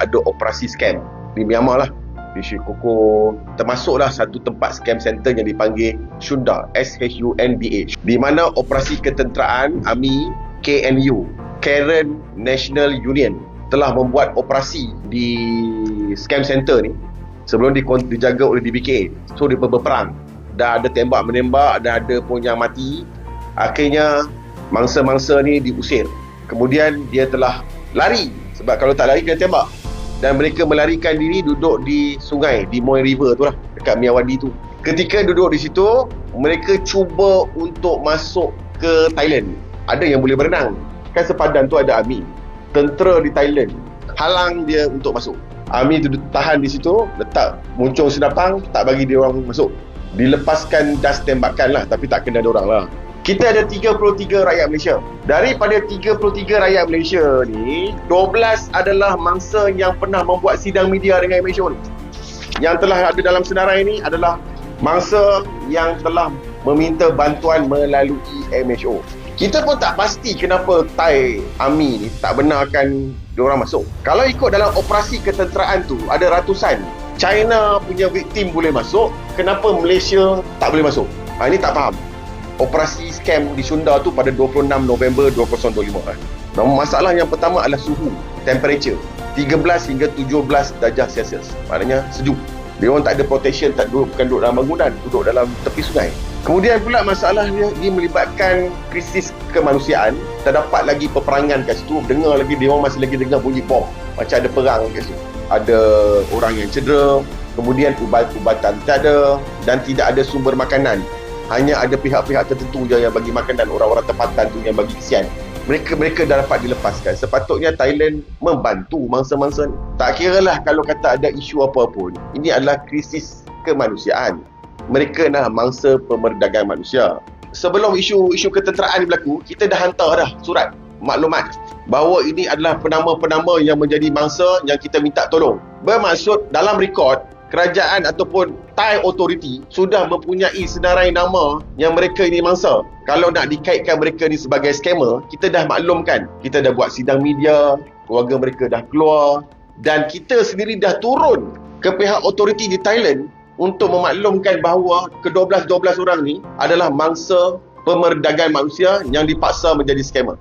ada operasi scam. Di Myanmar lah. Di Sri Koko. Termasuklah satu tempat scam center yang dipanggil Shunda S-H-U-N-D-H di mana operasi ketenteraan AMI KNU Karen National Union telah membuat operasi di scam center ni sebelum di, dijaga oleh DBK so dia berperang. Dah ada tembak menembak dah ada pun yang mati. Akhirnya mangsa-mangsa ni diusir. Kemudian dia telah lari sebab kalau tak lari kena tembak. Dan mereka melarikan diri duduk di sungai di Moy River tu lah dekat Miyawadi tu. Ketika duduk di situ mereka cuba untuk masuk ke Thailand. Ada yang boleh berenang. Kan sepadan tu ada army tentera di Thailand. Halang dia untuk masuk. Army tu tahan di situ letak muncung senapang tak bagi dia orang masuk. Dilepaskan das tembakan lah tapi tak kena dia orang lah kita ada 33 rakyat Malaysia. Daripada 33 rakyat Malaysia ni, 12 adalah mangsa yang pernah membuat sidang media dengan MHO ni. Yang telah ada dalam senarai ini adalah mangsa yang telah meminta bantuan melalui MHO. Kita pun tak pasti kenapa Thai Army ni tak benarkan diorang masuk. Kalau ikut dalam operasi ketenteraan tu, ada ratusan. China punya victim boleh masuk, kenapa Malaysia tak boleh masuk? Ha, ini tak faham operasi scam di Sunda tu pada 26 November 2025 kan. Namun masalah yang pertama adalah suhu, temperature. 13 hingga 17 darjah Celsius. Maknanya sejuk. Dia orang tak ada protection, tak duduk, bukan duduk dalam bangunan, duduk dalam tepi sungai. Kemudian pula masalahnya dia melibatkan krisis kemanusiaan. Terdapat lagi peperangan kat situ. Dengar lagi, dia orang masih lagi dengar bunyi bom. Macam ada perang kat situ. Ada orang yang cedera, kemudian ubat-ubatan tak ada dan tidak ada sumber makanan hanya ada pihak-pihak tertentu je yang bagi makan dan orang-orang tempatan tu yang bagi kesian. Mereka mereka dah dapat dilepaskan. Sepatutnya Thailand membantu mangsa-mangsa. Ni tak kira lah kalau kata ada isu apa pun. Ini adalah krisis kemanusiaan. Mereka nak mangsa pemerdagangan manusia. Sebelum isu isu ketenteraan berlaku kita dah hantar dah surat maklumat bahawa ini adalah penama-penama yang menjadi mangsa yang kita minta tolong. Bermaksud dalam rekod kerajaan ataupun Thai authority sudah mempunyai senarai nama yang mereka ini mangsa. Kalau nak dikaitkan mereka ni sebagai scammer, kita dah maklumkan. Kita dah buat sidang media, keluarga mereka dah keluar dan kita sendiri dah turun ke pihak authority di Thailand untuk memaklumkan bahawa ke-12-12 orang ni adalah mangsa pemerdagangan manusia yang dipaksa menjadi scammer.